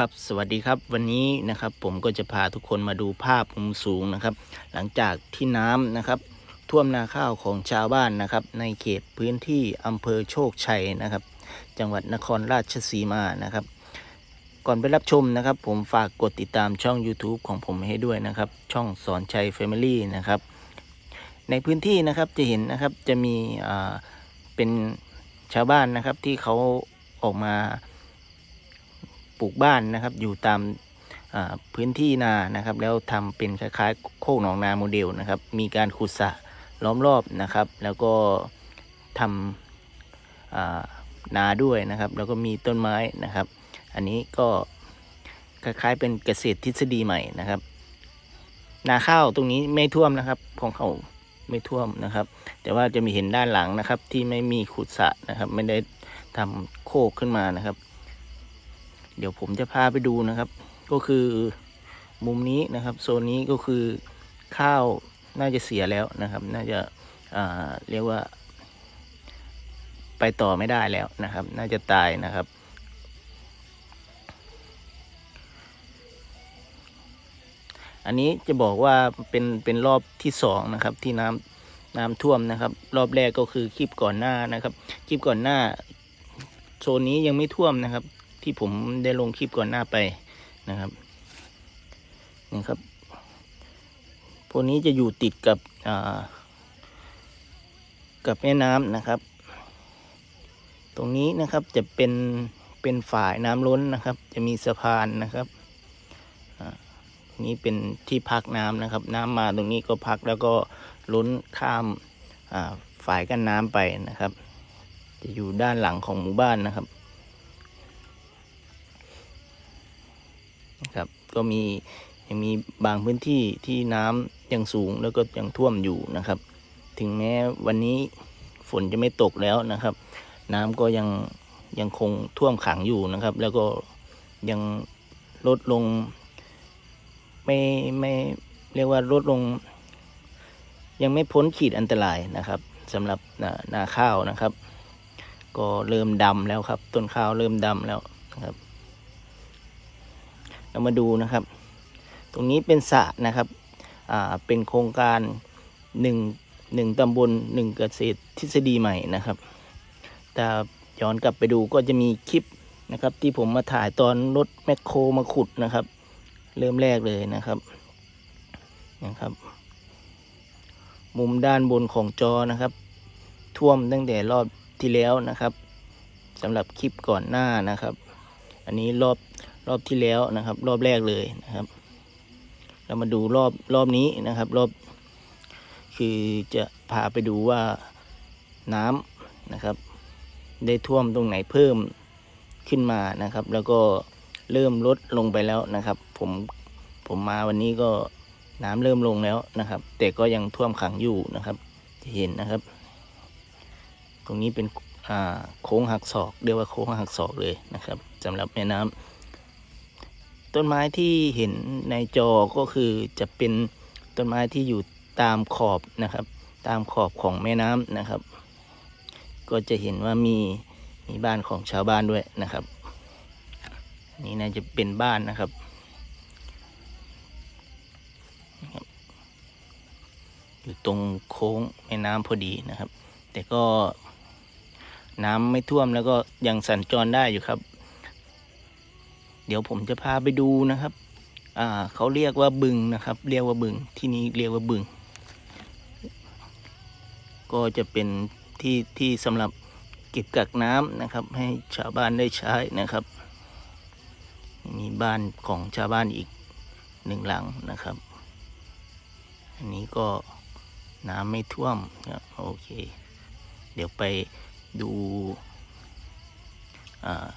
ครับสวัสดีครับวันนี้นะครับผมก็จะพาทุกคนมาดูภาพมุมสูงนะครับ หลังจากที่น้ำนะครับ ท่วมนาข้าวของชาวบ้านนะครับ ในเขตพื้นที่อำเภอโชคชัยนะครับ จังหวัดนครราชสีมานะครับ ก่อนไปรับชมนะครับ ผมฝากกดติดตามช่อง YouTube ของผมให้ด้วยนะครับ ช่องสอนชัย Family นะครับ ในพื้นที่นะครับจะเห็นนะครับจะมีเป็นชาวบ้านนะครับที่เขาออกมา ปลูกบ้านนะครับ อยู่ตามพื้นที่นานะครับ แล้วทำเป็นคล้ายๆ โคกหนองนาโมเดลนะครับ มีการขุดสระล้อมรอบนะครับ แล้วก็ทำนาด้วยนะครับ แล้วก็มีต้นไม้นะครับ อันนี้ก็คล้ายๆ เป็นเกษตรทฤษฎีใหม่นะครับ นาข้าวตรงนี้ไม่ท่วมนะครับของเขาไม่ท่วมนะครับ แต่ว่าจะมีเห็นด้านหลังนะครับที่ไม่มีขุดสระนะครับ ไม่ได้ทำโคกขึ้นมานะครับ เดี๋ยวผมจะพาไปดูนะครับ ก็คือมุมนี้นะครับ โซนนี้ก็คือข้าวน่าจะเสียแล้วนะครับ น่าจะาเรียกว่า ไปต่อไม่ได้แล้วนะครับ น่าจะตายนะครับ อันนี้จะบอกว่าเป็นเป็นรอบที่สองนะครับที่น้ำน้ำท่วมนะครับ รอบแรกก็คือคลิปก่อนหน้านะครับ คลิปก่อนหน้าโซนนี้ยังไม่ท่วมนะครับ ที่ผมได้ลงคลิปก่อนหน้าไปนะครับนี่ครับ พวกนี้จะอยู่ติดกับกับแม่น้ำนะครับ ตรงนี้นะครับจะเป็นเป็นฝ่ายน้ำล้นนะครับ จะมีสะพานนะครับนี่เป็นที่พักน้ำนะครับ น้ำมาตรงนี้ก็พักแล้วก็ล้นข้ามฝ่ายกั้นน้ำไปนะครับ จะอยู่ด้านหลังของหมู่บ้านนะครับนะครับ ก็มียังมีบางพื้นที่ที่น้ำยังสูงแล้วก็ยังท่วมอยู่นะครับ ถึงแม้วันนี้ฝนจะไม่ตกแล้วนะครับ น้ำก็ยังยังคงท่วมขังอยู่นะครับ แล้วก็ยังลดลง ไม่ไม่เรียกว่าลดลง ยังไม่พ้นขีดอันตรายนะครับสำหรับนานาข้าวนะครับ ก็เริ่มดำแล้วครับ ต้นข้าวเริ่มดำแล้วนะครับ เรามาดูนะครับ ตรงนี้เป็นสระนะครับอ่าเป็นโครงการหนึ่งหนึ่งตำบลหนึ่งเกษตรทฤษฎีใหม่นะครับ แต่ย้อนกลับไปดูก็จะมีคลิปนะครับ ที่ผมมาถ่ายตอนรถแมคโครมาขุดนะครับ เริ่มแรกเลยนะครับนะครับ มุมด้านบนของจอนะครับ ท่วมตั้งแต่รอบที่แล้วนะครับสำหรับคลิปก่อนหน้านะครับ อันนี้รอบ รอบที่แล้วนะครับ รอบแรกเลยนะครับ เรามาดูรอบรอบนี้นะครับ รอบ คือจะพาไปดูว่าน้ำนะครับ ได้ท่วมตรงไหนเพิ่มขึ้นมานะครับ แล้วก็เริ่มลดลงไปแล้วนะครับ ผมผมมาวันนี้ก็น้ำเริ่มลงแล้วนะครับ แต่ก็ยังท่วมขังอยู่นะครับ จะเห็นนะครับ ตรงนี้เป็นโค้งหักศอก เรียกว่าโค้งหักศอกเลยนะครับสำหรับแม่น้ำ ต้นไม้ที่เห็นในจอก็คือจะเป็นต้นไม้ที่อยู่ตามขอบนะครับ ตามขอบของแม่น้ำนะครับ ก็จะเห็นว่ามีมีบ้านของชาวบ้านด้วยนะครับ นี่น่าจะเป็นบ้านนะครับนะครับอยู่ตรงโค้งแม่น้ำพอดีนะครับ แต่ก็น้ำไม่ท่วมแล้วก็ยังสัญจรได้อยู่ครับ เดี๋ยวผมจะพาไปดูนะครับ อ่าเขาเรียกว่าบึงนะครับ เรียกว่าบึง ที่นี้เรียกว่าบึง ก็จะเป็นที่ที่สำหรับเก็บกักน้ำนะครับ ให้ชาวบ้านได้ใช้นะครับ มีบ้านของชาวบ้านอีกหนึ่งหลังนะครับ อันนี้ก็น้ำไม่ท่วมครับโอเค เดี๋ยวไปดูอ่า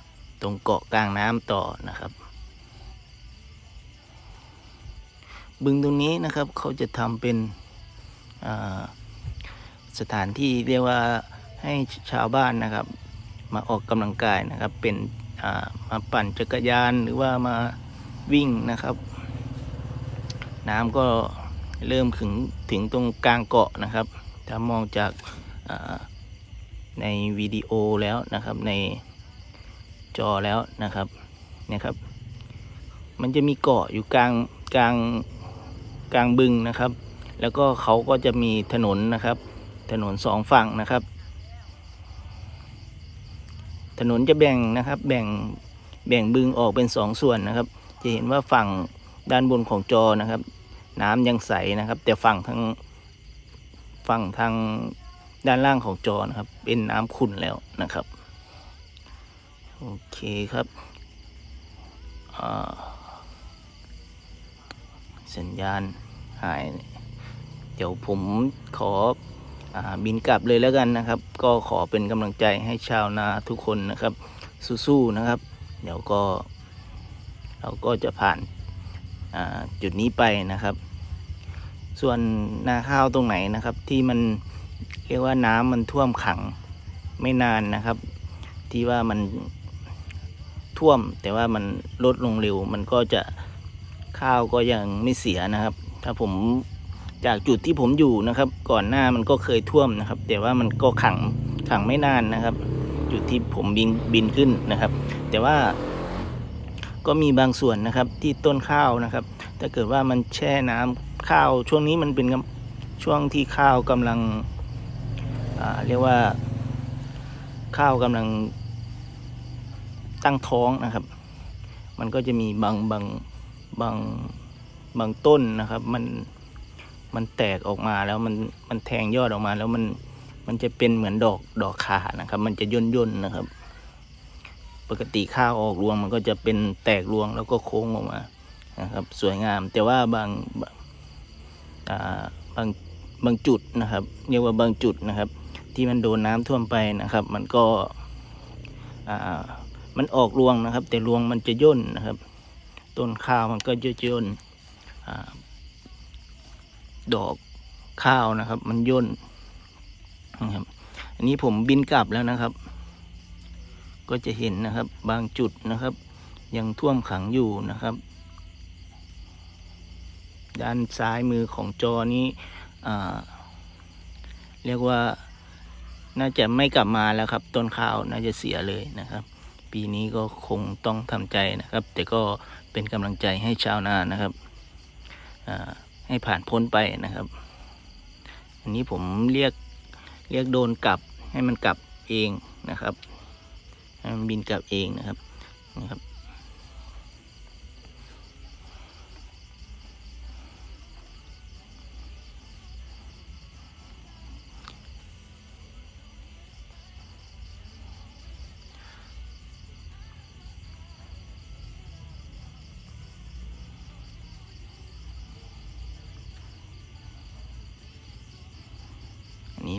ตรงเกาะกลางน้ำต่อนะครับ บึงตรงนี้นะครับเขาจะทำเป็นสถานที่เรียกว่าให้ชาวบ้านนะครับ มาออกกำลังกายนะครับ เป็นามาปั่นจักรยานหรือว่ามาวิ่งนะครับ น้ำก็เริ่มถึงถึงตรงกลางเกาะนะครับ ถ้ามองจากาในวิดีโอแล้วนะครับใน จอแล้วนะครับ เนี่ยครับ มันจะมีเกาะอยู่กลางกลางกลางบึงนะครับ แล้วก็เขาก็จะมีถนนนะครับ ถนนสองฝั่งนะครับ ถนนจะแบ่งนะครับ แบ่งแบ่งบึงออกเป็นสองส่วนนะครับ จะเห็นว่าฝั่งด้านบนของจอนะครับ น้ำยังใสนะครับ แต่ฝั่งทางฝั่งทางด้านล่างของจอนะครับ เป็นน้ำขุ่นแล้วนะครับ โอเคครับสัญญาณหาย เดี๋ยวผมขออบินกลับเลยแล้วกันนะครับ ก็ขอเป็นกำลังใจให้ชาวนาทุกคนนะครับ สู้ๆนะครับ เดี๋ยวก็ เราก็จะผ่านาจุดนี้ไปนะครับ ส่วนนาข้าวตรงไหนนะครับ ที่มันเรียกว่าน้ำมันท่วมขังไม่นานนะครับ ที่ว่ามัน ท่วม แต่ว่ามันลดลงเร็ว มันก็จะข้าวก็ยังไม่เสียนะครับ ถ้าผมจากจุดที่ผมอยู่นะครับ ก่อนหน้ามันก็เคยท่วมนะครับ แต่ว่ามันก็ขังขังไม่นานนะครับ จุดที่ผมบินบินขึ้นนะครับ แต่ว่าก็มีบางส่วนนะครับที่ต้นข้าวนะครับถ้าเกิดว่ามันแช่น้ำข้าวช่วงนี้มันเป็นช่วงที่ข้าวกำลังเรียกว่าข้าวกำลัง ตั้งท้องนะครับ มันก็จะมีบางบางบางบางต้นนะครับ มันมันแตกออกมาแล้วมันมันแทงยอดออกมาแล้วมันมันจะเป็นเหมือนดอกดอกขานะครับ มันจะย่นย่นๆนะครับ ปกติข้าวออกรวงมันก็จะเป็นแตกรวงแล้วก็โค้งออกมานะครับ สวยงาม แต่ว่าบางบางบางบางจุดนะครับ เรียกว่าบางจุดนะครับ ที่มันโดนน้ำท่วมไปนะครับ มันก็อ่า มันออกรวงนะครับ แต่รวงมันจะย่นนะครับ ต้นข้าวมันก็จะย่นอดอกข้าวนะครับ มันย่นนะครับ อันนี้ผมบินกลับแล้วนะครับ ก็จะเห็นนะครับ บางจุดนะครับ ยังท่วมขังอยู่นะครับ ด้านซ้ายมือของจอนี้เรียกว่าน่าจะไม่กลับมาแล้วครับ ต้นข้าวน่าจะเสียเลยนะครับ ปีนี้ก็คงต้องทำใจนะครับ แต่ก็เป็นกำลังใจให้ชาวนานะครับให้ผ่านพ้นไปนะครับ อันนี้ผมเรียกเรียกโดนกลับให้มันกลับเองนะครับให้มันบินกลับเองนะครับนะครับ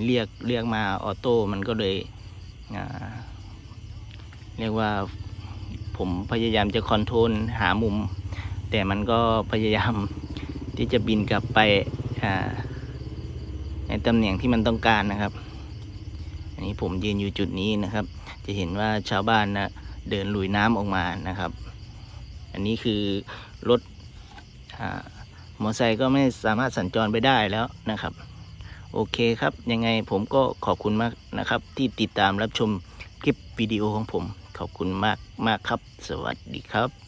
เรียกเรียกมาออโต้มันก็เลยเรียกว่าผมพยายามจะคอนโทรลหามุม แต่มันก็พยายามที่จะบินกลับไปในตำแหน่งที่มันต้องการนะครับ อันนี้ผมยืนอยู่จุดนี้นะครับ จะเห็นว่าชาวบ้านนะเดินลุยน้ำออกมานะครับ อันนี้คือรถอมอเตอร์ไซค์ก็ไม่สามารถสัญจรไปได้แล้วนะครับ โอเคครับ ยังไงผมก็ขอบคุณมากนะครับ ที่ติดตามรับชมคลิปวิดีโอของผม ขอบคุณมากมากครับ สวัสดีครับ